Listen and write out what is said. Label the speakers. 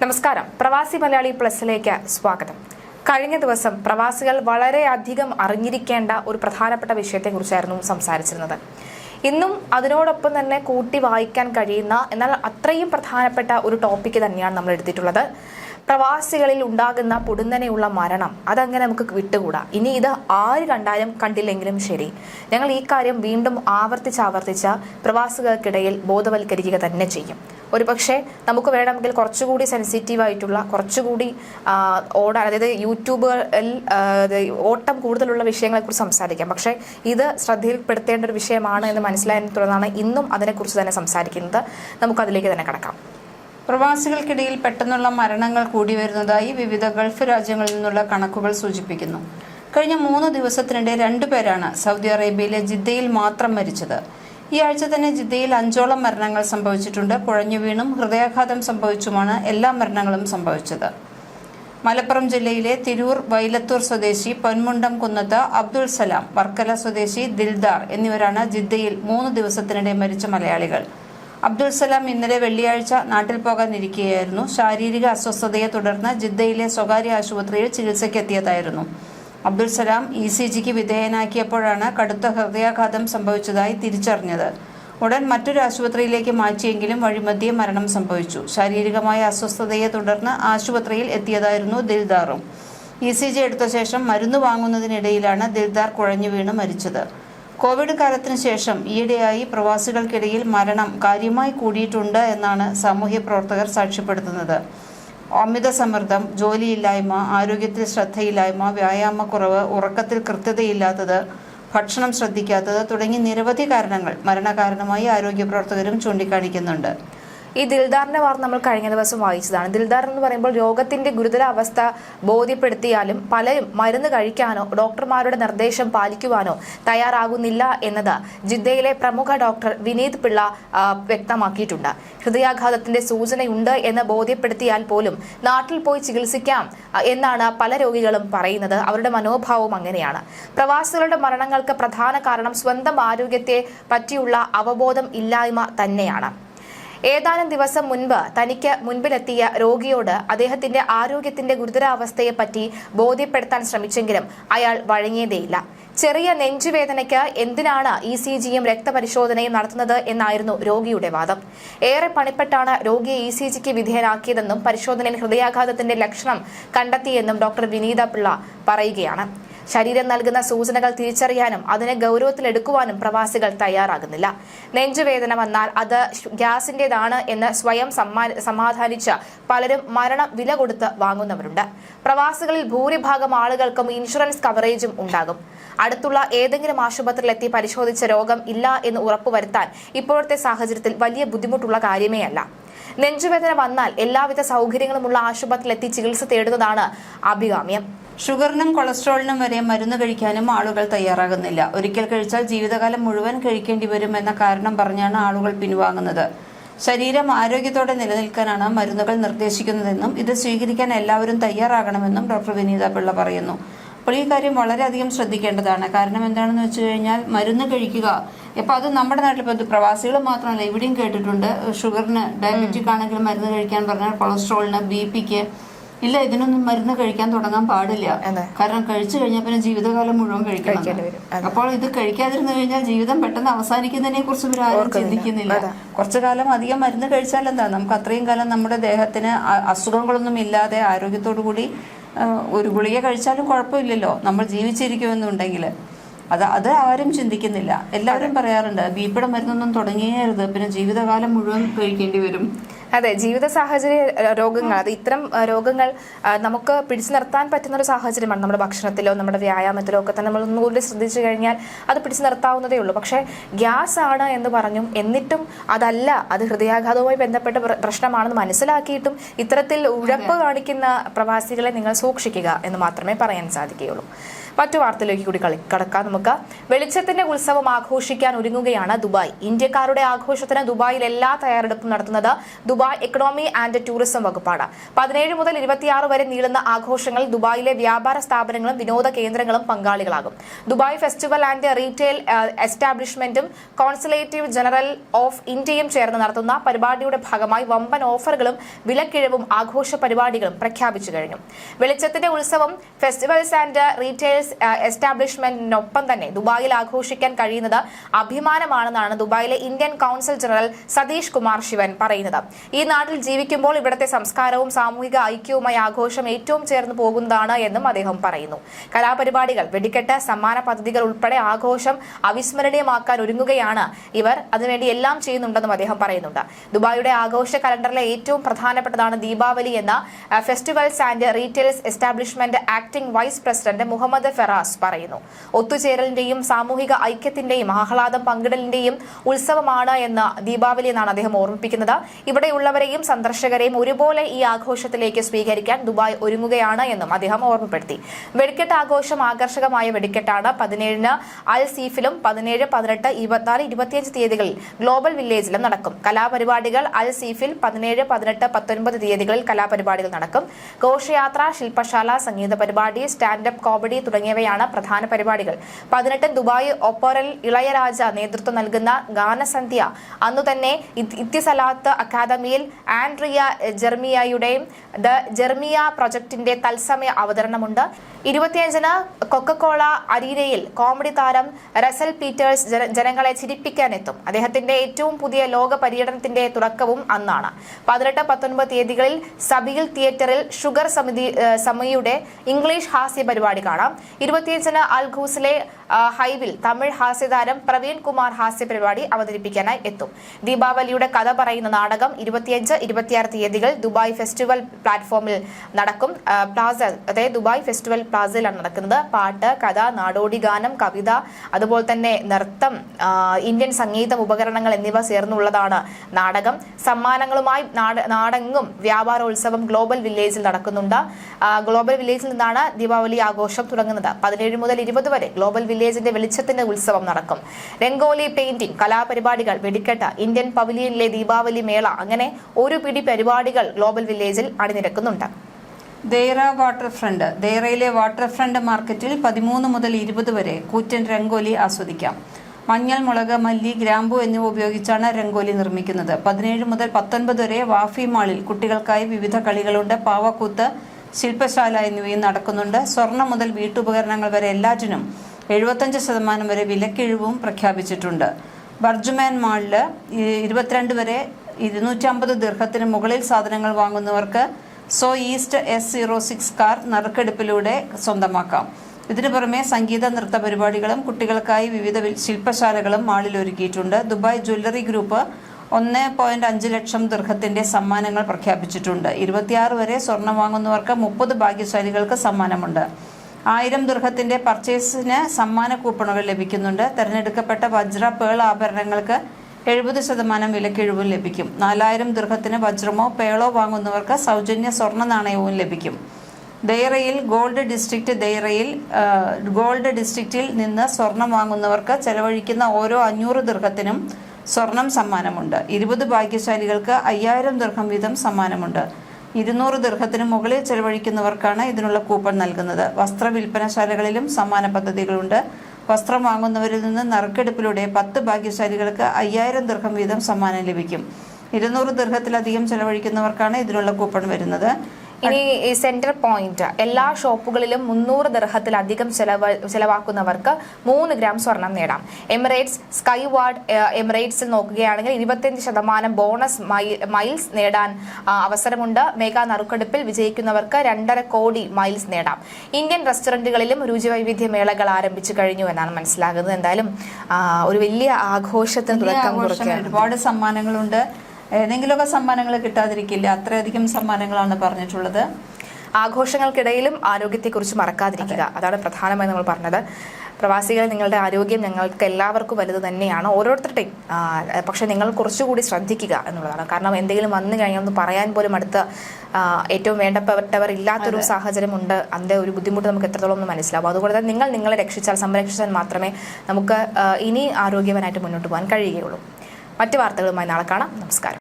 Speaker 1: നമസ്കാരം. പ്രവാസി മലയാളി പ്ലസിലേക്ക് സ്വാഗതം. കഴിഞ്ഞ ദിവസം പ്രവാസികൾ വളരെയധികം അറിഞ്ഞിരിക്കേണ്ട ഒരു പ്രധാനപ്പെട്ട വിഷയത്തെക്കുറിച്ചായിരുന്നു സംസാരിച്ചിരുന്നത്. ഇന്നും അതിനോടൊപ്പം തന്നെ കൂട്ടി വായിക്കാൻ കഴിയുന്ന എന്നാൽ അത്രയും പ്രധാനപ്പെട്ട ഒരു ടോപ്പിക്ക് തന്നെയാണ് നമ്മൾ എടുത്തിട്ടുള്ളത്. പ്രവാസികളിൽ ഉണ്ടാകുന്ന പൊടുന്നനെയുള്ള മരണം അതങ്ങനെ നമുക്ക് വിട്ടുകൂടാ. ഇനി ഇത് ആര് കണ്ടാലും കണ്ടില്ലെങ്കിലും ശരി. ഞങ്ങൾ ഈ കാര്യം വീണ്ടും ആവർത്തിച്ച് ആവർത്തിച്ച് പ്രവാസികൾക്കിടയിൽ ബോധവൽക്കരിക്കുക തന്നെ ചെയ്യും. ഒരുപക്ഷെ നമുക്ക് വേണമെങ്കിൽ കുറച്ചുകൂടി സെൻസിറ്റീവ് ആയിട്ടുള്ള കുറച്ചുകൂടി ഓടാൻ അതായത് യൂട്യൂബുകളിൽ ഓട്ടം കൂടുതലുള്ള വിഷയങ്ങളെക്കുറിച്ച് സംസാരിക്കാം. പക്ഷേ ഇത് ശ്രദ്ധയിൽപ്പെടുത്തേണ്ട ഒരു വിഷയമാണ് എന്ന് മനസ്സിലായതിനെ തുടർന്നാണ് ഇന്നും അതിനെക്കുറിച്ച് തന്നെ സംസാരിക്കുന്നത്. നമുക്കതിലേക്ക് തന്നെ കടക്കാം.
Speaker 2: പ്രവാസികൾക്കിടയിൽ പെട്ടെന്നുള്ള മരണങ്ങൾ കൂടി വരുന്നതായി വിവിധ ഗൾഫ് രാജ്യങ്ങളിൽ നിന്നുള്ള കണക്കുകൾ സൂചിപ്പിക്കുന്നു. കഴിഞ്ഞ മൂന്ന് ദിവസത്തിനിടെ രണ്ടുപേരാണ് സൗദി അറേബ്യയിലെ ജിദ്ദയിൽ മാത്രം മരിച്ചത്. ഈ ആഴ്ച തന്നെ ജിദ്ദയിൽ അഞ്ചോളം മരണങ്ങൾ സംഭവിച്ചിട്ടുണ്ട്. കുഴഞ്ഞു വീണും ഹൃദയാഘാതം സംഭവിച്ചുമാണ് എല്ലാ മരണങ്ങളും സംഭവിച്ചത്. മലപ്പുറം ജില്ലയിലെ തിരൂർ വൈലത്തൂർ സ്വദേശി പൊന്മുണ്ടം കുന്നത്ത് അബ്ദുൾ സലാം വർക്കല സ്വദേശി ദിൽദാർ എന്നിവരാണ് ജിദ്ദയിൽ മൂന്ന് ദിവസത്തിനിടെ മരിച്ച മലയാളികൾ. അബ്ദുൾ സലാം ഇന്നലെ വെള്ളിയാഴ്ച നാട്ടിൽ പോകാനിരിക്കുകയായിരുന്നു ശാരീരിക അസ്വസ്ഥതയെ തുടർന്ന് ജിദ്ദയിലെ സ്വകാര്യ ആശുപത്രിയിൽ ചികിത്സയ്ക്കെത്തിയതായിരുന്നു. അബ്ദുൾ സലാം ഇ സി ജിക്ക് വിധേയനാക്കിയപ്പോഴാണ് കടുത്ത ഹൃദയാഘാതം സംഭവിച്ചതായി തിരിച്ചറിഞ്ഞത്. ഉടൻ മറ്റൊരു ആശുപത്രിയിലേക്ക് മാറ്റിയെങ്കിലും വഴിമധ്യേ മരണം സംഭവിച്ചു. ശാരീരികമായ അസ്വസ്ഥതയെ തുടർന്ന് ആശുപത്രിയിൽ എത്തിയതായിരുന്നു ദിൽദാറും. ഇ സി ജി എടുത്ത ശേഷം മരുന്ന് വാങ്ങുന്നതിനിടയിലാണ് ദിൽദാർ കുഴഞ്ഞു വീണ് മരിച്ചത്. കോവിഡ് കാലത്തിന് ശേഷം ഈയിടെയായി പ്രവാസികൾക്കിടയിൽ മരണം കാര്യമായി കൂടിയിട്ടുണ്ട് എന്നാണ് സാമൂഹ്യ പ്രവർത്തകർ സാക്ഷ്യപ്പെടുത്തുന്നത്. അമിത സമ്മർദ്ദം ജോലിയില്ലായ്മ ആരോഗ്യത്തിൽ ശ്രദ്ധയില്ലായ്മ വ്യായാമക്കുറവ് ഉറക്കത്തിൽ കൃത്യതയില്ലാത്തത് ഭക്ഷണം ശ്രദ്ധിക്കാത്തത് തുടങ്ങി നിരവധി കാരണങ്ങൾ മരണകാരണമായി ആരോഗ്യ പ്രവർത്തകരും ചൂണ്ടിക്കാണിക്കുന്നുണ്ട്.
Speaker 1: ഈ ദിൽദാറിന്റെ വാർത്ത നമ്മൾ കഴിഞ്ഞ ദിവസം വായിച്ചതാണ്. ദിൽദാർ എന്ന് പറയുമ്പോൾ രോഗത്തിന്റെ ഗുരുതരാവസ്ഥ ബോധ്യപ്പെടുത്തിയാലും പലരും മരുന്ന് കഴിക്കാനോ ഡോക്ടർമാരുടെ നിർദ്ദേശം പാലിക്കുവാനോ തയ്യാറാകുന്നില്ല എന്നത് ജിദ്ദയിലെ പ്രമുഖ ഡോക്ടർ വിനീത് പിള്ള വ്യക്തമാക്കിയിട്ടുണ്ട്. ഹൃദയാഘാതത്തിന്റെ സൂചനയുണ്ട് എന്ന് ബോധ്യപ്പെടുത്തിയാൽ പോലും നാട്ടിൽ പോയി ചികിത്സിക്കാം എന്നാണ് പല രോഗികളും പറയുന്നത്. അവരുടെ മനോഭാവം അങ്ങനെയാണ്. പ്രവാസികളുടെ മരണങ്ങൾക്ക് പ്രധാന കാരണം സ്വന്തം ആരോഗ്യത്തെ പറ്റിയുള്ള അവബോധം ഇല്ലായ്മ തന്നെയാണ്. ഏതാനും ദിവസം മുൻപ് തനിക്ക് മുൻപിലെത്തിയ രോഗിയോട് അദ്ദേഹത്തിന്റെ ആരോഗ്യത്തിന്റെ ഗുരുതരാവസ്ഥയെപ്പറ്റി ബോധ്യപ്പെടുത്താൻ ശ്രമിച്ചെങ്കിലും അയാൾ വഴങ്ങിയതേയില്ല. ചെറിയ നെഞ്ചുവേദനയ്ക്ക് എന്തിനാണ് ഇ സി ജിയും രക്തപരിശോധനയും നടത്തുന്നത് എന്നായിരുന്നു രോഗിയുടെ വാദം. ഏറെ പണിപ്പെട്ടാണ് രോഗിയെ ഇ സി ജിക്ക് വിധേയനാക്കിയതെന്നും പരിശോധനയിൽ ഹൃദയാഘാതത്തിന്റെ ലക്ഷണം കണ്ടെത്തിയെന്നും ഡോക്ടർ വിനീത പിള്ള പറയുകയാണ്. ശരീരം നൽകുന്ന സൂചനകൾ തിരിച്ചറിയാനും അതിനെ ഗൗരവത്തിലെടുക്കുവാനും പ്രവാസികൾ തയ്യാറാകുന്നില്ല. നെഞ്ചുവേദന വന്നാൽ അത് ഗ്യാസിന്റേതാണ് എന്ന് സ്വയം സമാധാനിച്ച പലരും മരണം വില കൊടുത്ത് വാങ്ങുന്നവരുണ്ട്. പ്രവാസികളിൽ ഭൂരിഭാഗം ആളുകൾക്കും ഇൻഷുറൻസ് കവറേജും ഉണ്ടാകും. അടുത്തുള്ള ഏതെങ്കിലും ആശുപത്രിയിലെത്തി പരിശോധിച്ച രോഗം ഇല്ല എന്ന് ഉറപ്പുവരുത്താൻ ഇപ്പോഴത്തെ സാഹചര്യത്തിൽ വലിയ ബുദ്ധിമുട്ടുള്ള കാര്യമേ അല്ല നെഞ്ചുവേദന വന്നാൽ എല്ലാവിധ സൗകര്യങ്ങളുമുള്ള ആശുപത്രിയിലെത്തി ചികിത്സ തേടുന്നതാണ് അഭികാമ്യം.
Speaker 2: ഷുഗറിനും കൊളസ്ട്രോളിനും വരെ മരുന്ന് കഴിക്കാനും ആളുകൾ തയ്യാറാകുന്നില്ല. ഒരിക്കൽ കഴിച്ചാൽ ജീവിതകാലം മുഴുവൻ കഴിക്കേണ്ടി വരും എന്ന കാരണം പറഞ്ഞാണ് ആളുകൾ പിൻവാങ്ങുന്നത്. ശരീരം ആരോഗ്യത്തോടെ നിലനിൽക്കാനാണ് മരുന്നുകൾ നിർദ്ദേശിക്കുന്നതെന്നും ഇത് സ്വീകരിക്കാൻ എല്ലാവരും തയ്യാറാകണമെന്നും ഡോക്ടർ വിനീത പിള്ള പറയുന്നു. അപ്പോൾ ഈ കാര്യം വളരെയധികം ശ്രദ്ധിക്കേണ്ടതാണ്. കാരണം എന്താണെന്ന് വെച്ച് കഴിഞ്ഞാൽ മരുന്ന് കഴിക്കുക. ഇപ്പം അത് നമ്മുടെ നാട്ടിൽ ഇപ്പോൾ പ്രവാസികൾ മാത്രമല്ല ഇവിടെയും കേട്ടിട്ടുണ്ട്. ഷുഗറിന് ഡയബറ്റിക് ആണെങ്കിലും മരുന്ന് കഴിക്കാൻ പറഞ്ഞാൽ കൊളസ്ട്രോളിന് ബി പിക്ക് ഇല്ല ഇതിനൊന്നും മരുന്ന് കഴിക്കാൻ തുടങ്ങാൻ പാടില്ല. കാരണം കഴിച്ചു കഴിഞ്ഞാൽ പിന്നെ ജീവിതകാലം മുഴുവൻ കഴിക്കണം.
Speaker 1: കഴിക്കേണ്ടി വരും.
Speaker 2: അപ്പോൾ ഇത് കഴിക്കാതിരുന്നു കഴിഞ്ഞാൽ ജീവിതം പെട്ടെന്ന് അവസാനിക്കുന്നതിനെ കുറിച്ച് ഒരു
Speaker 1: ആരും
Speaker 2: ചിന്തിക്കുന്നില്ല. കുറച്ചു കാലം അധികം മരുന്ന് കഴിച്ചാൽ എന്താ? നമുക്ക് അത്രയും കാലം നമ്മുടെ ദേഹത്തിന് അസുഖങ്ങളൊന്നും ഇല്ലാതെ ആരോഗ്യത്തോടു കൂടി ഒരു ഗുളിക കഴിച്ചാലും കുഴപ്പമില്ലല്ലോ. നമ്മൾ ജീവിച്ചിരിക്കുമെന്നുണ്ടെങ്കിൽ. അത് അത് ആരും ചിന്തിക്കുന്നില്ല. എല്ലാവരും പറയാറുണ്ട് ബി പിയുടെ മരുന്നൊന്നും തുടങ്ങിയരുത് പിന്നെ ജീവിതകാലം മുഴുവൻ കഴിക്കേണ്ടി വരും.
Speaker 1: അതെ ജീവിത സാഹചര്യ രോഗങ്ങൾ അത് ഇത്തരം രോഗങ്ങൾ നമുക്ക് പിടിച്ചു നിർത്താൻ പറ്റുന്ന ഒരു സാഹചര്യമാണ് നമ്മുടെ ഭക്ഷണത്തിലോ നമ്മുടെ വ്യായാമത്തിലോ ഒക്കെ തന്നെ നമ്മൾ ഒന്നുകൂടി ശ്രദ്ധിച്ചു കഴിഞ്ഞാൽ അത് പിടിച്ചു നിർത്താവുന്നതേ ഉള്ളൂ. പക്ഷേ ഗ്യാസ് ആണ് എന്ന് പറഞ്ഞും എന്നിട്ടും അതല്ല അത് ഹൃദയാഘാതവുമായി ബന്ധപ്പെട്ട പ്രശ്നമാണെന്ന് മനസ്സിലാക്കിയിട്ടും ഇത്തരത്തിൽ ഉഴപ്പ് കാണിക്കുന്ന പ്രവാസികളെ നിങ്ങൾ സൂക്ഷിക്കുക എന്ന് മാത്രമേ പറയാൻ സാധിക്കുകയുള്ളൂ. മറ്റു വാർത്തയിലേക്ക് കൂടി കളി കടക്കാം. നമുക്ക് വെളിച്ചത്തിന്റെ ഉത്സവം ആഘോഷിക്കാൻ ഒരുങ്ങുകയാണ് ദുബായ്. ഇന്ത്യക്കാരുടെ ആഘോഷത്തിന് ദുബായിൽ എല്ലാ തയ്യാറെടുപ്പും നടത്തുന്നത് ദുബായ് എക്കണോമി ആൻഡ് ടൂറിസം വകുപ്പാണ്. പതിനേഴ് മുതൽ ഇരുപത്തിയാറ് വരെ നീളുന്ന ആഘോഷങ്ങൾ ദുബായിലെ വ്യാപാര സ്ഥാപനങ്ങളും വിനോദ കേന്ദ്രങ്ങളും പങ്കാളികളാകും. ദുബായ് ഫെസ്റ്റിവൽ ആൻഡ് റീറ്റെയിൽ എസ്റ്റാബ്ലിഷ്മെന്റും കോൺസുലേറ്റീവ് ജനറൽ ഓഫ് ഇന്ത്യയും ചേർന്ന് നടത്തുന്ന പരിപാടിയുടെ ഭാഗമായി വമ്പൻ ഓഫറുകളും വിലക്കിഴിവും ആഘോഷ പരിപാടികളും പ്രഖ്യാപിച്ചു കഴിഞ്ഞു. വെളിച്ചത്തിന്റെ ഉത്സവം ഫെസ്റ്റിവൽസ് ആൻഡ് റീറ്റെയിൽസ് എസ്റ്റാബ്ലിഷ്മെന്റിനൊപ്പം തന്നെ ദുബായിൽ ആഘോഷിക്കാൻ കഴിയുന്നത് അഭിമാനമാണെന്നാണ് ദുബായിലെ Indian council general Satish Kumar Sivan പറയുന്നത്. ഈ നാട്ടിൽ ജീവിക്കുമ്പോൾ ഇവിടുത്തെ സംസ്കാരവും സാമൂഹിക ഐക്യവുമായി ആഘോഷം ഏറ്റവും ചേർന്ന് പോകുന്നതാണ് എന്നും അദ്ദേഹം പറയുന്നു. കലാപരിപാടികൾ വെടിക്കെട്ട് സമ്മാന പദ്ധതികൾ ഉൾപ്പെടെ ആഘോഷം അവിസ്മരണീയമാക്കാൻ ഒരുങ്ങുകയാണ് ഇവർ. അതിനുവേണ്ടി എല്ലാം ചെയ്യുന്നുണ്ടെന്നും അദ്ദേഹം പറയുന്നുണ്ട്. ദുബായിയുടെ ആഘോഷ കലണ്ടറിലെ ഏറ്റവും പ്രധാനപ്പെട്ടതാണ് ദീപാവലി എന്ന festivals and retails establishment acting vice president Mohammed Feras പറയുന്നു. ഒത്തുചേരലിന്റെയും സാമൂഹിക ഐക്യത്തിന്റെയും ആഹ്ലാദം പങ്കിടലിന്റെയും ഉത്സവമാണ് എന്ന് ദീപാവലി എന്നാണ് അദ്ദേഹം ഓർമ്മിപ്പിക്കുന്നത്. ഇവിടെയുള്ളവരെയും സന്ദർശകരെയും ഒരുപോലെ ഈ ആഘോഷത്തിലേക്ക് സ്വീകരിക്കാൻ ദുബായ് ഒരുങ്ങുകയാണ് എന്നും അദ്ദേഹം ഓർമ്മപ്പെടുത്തി. വെടിക്കെട്ട് ആഘോഷം ആകർഷകമായ വെടിക്കെട്ടാണ്. പതിനേഴിന് അൽ സീഫിലും പതിനേഴ് പതിനെട്ട് ഇരുപത്തിനാല് ഇരുപത്തിയഞ്ച് തീയതികളിൽ ഗ്ലോബൽ വില്ലേജിലും നടക്കും. കലാപരിപാടികൾ അൽ സീഫിൽ പതിനേഴ് പതിനെട്ട് പത്തൊൻപത് തീയതികളിൽ കലാപരിപാടികൾ നടക്കും. ഘോഷയാത്ര ശില്പശാല സംഗീത പരിപാടി സ്റ്റാൻഡപ്പ് കോമഡി തുടങ്ങിയവയാണ് പ്രധാന പരിപാടികൾ. പതിനെട്ടിന് ദുബായ് ഒപ്പോറൽ ഇളയരാജ നേതൃത്വം നൽകുന്ന ഗാനസന്ധ്യ അന്നു തന്നെ ഇത്- ഇത്തിസലാത്ത് അക്കാദമിയിൽ ആൻഡ്രിയ ജെർമിയയുടെയും ദ ജെർമിയ പ്രൊജക്ടിന്റെ തത്സമയ അവതരണമുണ്ട്. ഇരുപത്തിയഞ്ചിന് കൊക്കക്കോള അരീനയിൽ കോമഡി താരം റസൽ പീറ്റേഴ്സ് ജനങ്ങളെ ചിരിപ്പിക്കാനെത്തും. അദ്ദേഹത്തിന്റെ ഏറ്റവും പുതിയ ലോക പര്യടനത്തിന്റെ തുടക്കവും അന്നാണ്. പതിനെട്ട് പത്തൊൻപത് തീയതികളിൽ സബീൽ തിയേറ്ററിൽ ഷുഗർ സമിതി സമിതിയുടെ ഇംഗ്ലീഷ് ഹാസ്യ പരിപാടി കാണാം. ഇരുപത്തിയഞ്ചിന് അൽഖൂസിലെ ഹൈവിൽ തമിഴ് ഹാസ്യതാരം പ്രവീൺ കുമാർ ഹാസ്യ പരിപാടി അവതരിപ്പിക്കാനായി എത്തും. ദീപാവലിയുടെ കഥ പറയുന്ന നാടകം ഇരുപത്തിയഞ്ച് ഇരുപത്തിയാറ് തീയതികൾ ദുബായ് ഫെസ്റ്റിവൽ പ്ലാറ്റ്ഫോമിൽ നടക്കും. പ്ലാസ അതായത് ദുബായ് ഫെസ്റ്റിവൽ പ്ലാസയിലാണ് നടക്കുന്നത്. പാട്ട് കഥ നാടോടി ഗാനം കവിത അതുപോലെ തന്നെ നൃത്തം ഇന്ത്യൻ സംഗീതം ഉപകരണങ്ങൾ എന്നിവ ചേർന്നുള്ളതാണ് നാടകം. സമ്മാനങ്ങളുമായി നാട് നാടെങ്ങും വ്യാപാരോത്സവം ഗ്ലോബൽ വില്ലേജിൽ നടക്കുന്നുണ്ട്. ഗ്ലോബൽ വില്ലേജിൽ നിന്നാണ് ദീപാവലി ആഘോഷം തുടങ്ങുന്നത്. പതിനേഴ് മുതൽ ഇരുപത് വരെ ഗ്ലോബൽ വില്ലേജിന്റെ വെളിച്ചത്തിന്റെ ഉത്സവം നടക്കും. രംഗോലി പെയിന്റിംഗ് കലാപരിപാടികൾ വെടിക്കെട്ട് ഇന്ത്യൻ പവലിയനിലെ ദീപാവലി മേള അങ്ങനെ ഒരു പിടി പരിപാടികൾ ഗ്ലോബൽ വില്ലേജിൽ അണിനിരക്കുന്നുണ്ട്.
Speaker 2: Deira water front. ദേറയിലെ water front മാർക്കറ്റിൽ പതിമൂന്ന് മുതൽ ഇരുപത് വരെ കൂറ്റൻ രംഗോലി ആസ്വദിക്കാം. മഞ്ഞൾ മുളക് മല്ലി ഗ്രാമ്പു എന്നിവ ഉപയോഗിച്ചാണ് രംഗോലി നിർമ്മിക്കുന്നത്. പതിനേഴ് മുതൽ പത്തൊൻപത് വരെ വാഫി മാളിൽ കുട്ടികൾക്കായി വിവിധ കളികളുണ്ട്. പാവക്കൂത്ത് ശില്പശാല എന്നിവയും നടക്കുന്നുണ്ട്. സ്വർണം മുതൽ വീട്ടുപകരണങ്ങൾ വരെ എല്ലാറ്റിനും എഴുപത്തഞ്ച് ശതമാനം വരെ വിലക്കിഴിവും പ്രഖ്യാപിച്ചിട്ടുണ്ട്. ബർജുമാൻ മാളിൽ ഈ- ഇരുപത്തിരണ്ട് വരെ ഇരുന്നൂറ്റമ്പത് ദീർഘത്തിന് മുകളിൽ സാധനങ്ങൾ വാങ്ങുന്നവർക്ക് so east S zero six car നറുക്കെടുപ്പിലൂടെ സ്വന്തമാക്കാം. ഇതിനു പുറമെ സംഗീത നൃത്ത പരിപാടികളും കുട്ടികൾക്കായി വിവിധ ശില്പശാലകളും മാളിൽ ഒരുക്കിയിട്ടുണ്ട് ദുബായ് ജ്വല്ലറി ഗ്രൂപ്പ് ഒന്ന് പോയിന്റ് അഞ്ച് ലക്ഷം ദീർഘത്തിന്റെ സമ്മാനങ്ങൾ പ്രഖ്യാപിച്ചിട്ടുണ്ട്. ഇരുപത്തിയാറ് വരെ സ്വർണം വാങ്ങുന്നവർക്ക് മുപ്പത് ഭാഗ്യശാലികൾക്ക് സമ്മാനമുണ്ട്. ആയിരം ദീർഘത്തിന്റെ പർച്ചേസിന് സമ്മാന കൂപ്പണുകൾ ലഭിക്കുന്നുണ്ട്. തിരഞ്ഞെടുക്കപ്പെട്ട വജ്ര പേൾ ആഭരണങ്ങൾക്ക് എഴുപത് ശതമാനം വിലക്കിഴിവും ലഭിക്കും. നാലായിരം ദീർഘത്തിന് വജ്രമോ പേളോ വാങ്ങുന്നവർക്ക് സൗജന്യ സ്വർണ നാണയവും ലഭിക്കും. ദൈറയിൽ ഗോൾഡ് ഡിസ്ട്രിക്റ്റ് ദൈറയിൽ ഗോൾഡ് ഡിസ്ട്രിക്റ്റിൽ നിന്ന് സ്വർണം വാങ്ങുന്നവർക്ക് ചെലവഴിക്കുന്ന ഓരോ അഞ്ഞൂറ് ദീർഘത്തിനും സ്വർണം സമ്മാനമുണ്ട്. ഇരുപത് ഭാഗ്യശാലികൾക്ക് അയ്യായിരം ദീർഘം വീതം സമ്മാനമുണ്ട്. ഇരുന്നൂറ് ദീർഘത്തിന് മുകളിൽ ചെലവഴിക്കുന്നവർക്കാണ് ഇതിനുള്ള കൂപ്പൺ നൽകുന്നത്. വസ്ത്ര വിൽപ്പനശാലകളിലും സമ്മാന പദ്ധതികളുണ്ട്. വസ്ത്രം വാങ്ങുന്നവരിൽ നിന്ന് നറുക്കെടുപ്പിലൂടെ പത്ത് ഭാഗ്യശാലികൾക്ക് അയ്യായിരം ദീർഘം വീതം സമ്മാനം ലഭിക്കും. ഇരുന്നൂറ് ദീർഘത്തിലധികം ചെലവഴിക്കുന്നവർക്കാണ് ഇതിനുള്ള കൂപ്പൺ വരുന്നത്.
Speaker 1: ഇനി സെന്റർ പോയിന്റ് എല്ലാ ഷോപ്പുകളിലും മുന്നൂറ് ദർഹത്തിലധികം ചെലവ് ചെലവാക്കുന്നവർക്ക് മൂന്ന് ഗ്രാം സ്വർണം നേടാം. എമിറേറ്റ്സ് സ്കൈ വാർഡ് എമിറേറ്റ്സിൽ നോക്കുകയാണെങ്കിൽ ഇരുപത്തിയഞ്ച് ശതമാനം ബോണസ് മൈൽസ് നേടാൻ അവസരമുണ്ട്. മെഗാ നറുക്കെടുപ്പിൽ വിജയിക്കുന്നവർക്ക് രണ്ടര കോടി മൈൽസ് നേടാം. ഇന്ത്യൻ റെസ്റ്റോറന്റുകളിലും രുചിവൈവിധ്യ മേളകൾ ആരംഭിച്ചു കഴിഞ്ഞു എന്നാണ് മനസ്സിലാകുന്നത്. എന്തായാലും ഒരു വലിയ ആഘോഷത്തിന് തുടക്കം
Speaker 2: ഒരുപാട് സമ്മാനങ്ങളുണ്ട്. ഏതെങ്കിലുമൊക്കെ സമ്മാനങ്ങൾ കിട്ടാതിരിക്കില്ല. അത്രയധികം സമ്മാനങ്ങളാണ് പറഞ്ഞിട്ടുള്ളത്.
Speaker 1: ആഘോഷങ്ങൾക്കിടയിലും ആരോഗ്യത്തെക്കുറിച്ച് മറക്കാതിരിക്കുക. അതാണ് പ്രധാനമായി നമ്മൾ പറഞ്ഞത്. പ്രവാസികൾ നിങ്ങളുടെ ആരോഗ്യം ഞങ്ങൾക്ക് എല്ലാവർക്കും വലുത് തന്നെയാണ്. ഓരോരുത്തരുടെയും പക്ഷേ നിങ്ങൾ കുറച്ചുകൂടി ശ്രദ്ധിക്കുക എന്നുള്ളതാണ്. കാരണം എന്തെങ്കിലും വന്നു കഴിഞ്ഞാൽ ഒന്ന് പറയാൻ പോലും അടുത്ത ഏറ്റവും വേണ്ടപ്പെട്ടവർ ഇല്ലാത്തൊരു സാഹചര്യമുണ്ട്. അതിന്റെ ഒരു ബുദ്ധിമുട്ട് നമുക്ക് എത്രത്തോളം ഒന്ന് മനസ്സിലാവും. അതുകൊണ്ട് തന്നെ നിങ്ങൾ നിങ്ങളെ രക്ഷിച്ചാൽ സംരക്ഷിച്ചാൽ മാത്രമേ നമുക്ക് ഇനി ആരോഗ്യവാനായിട്ട് മുന്നോട്ട് പോകാൻ കഴിയുകയുള്ളൂ. മറ്റു വാർത്തകളുമായി നാളെ കാണാം. നമസ്കാരം.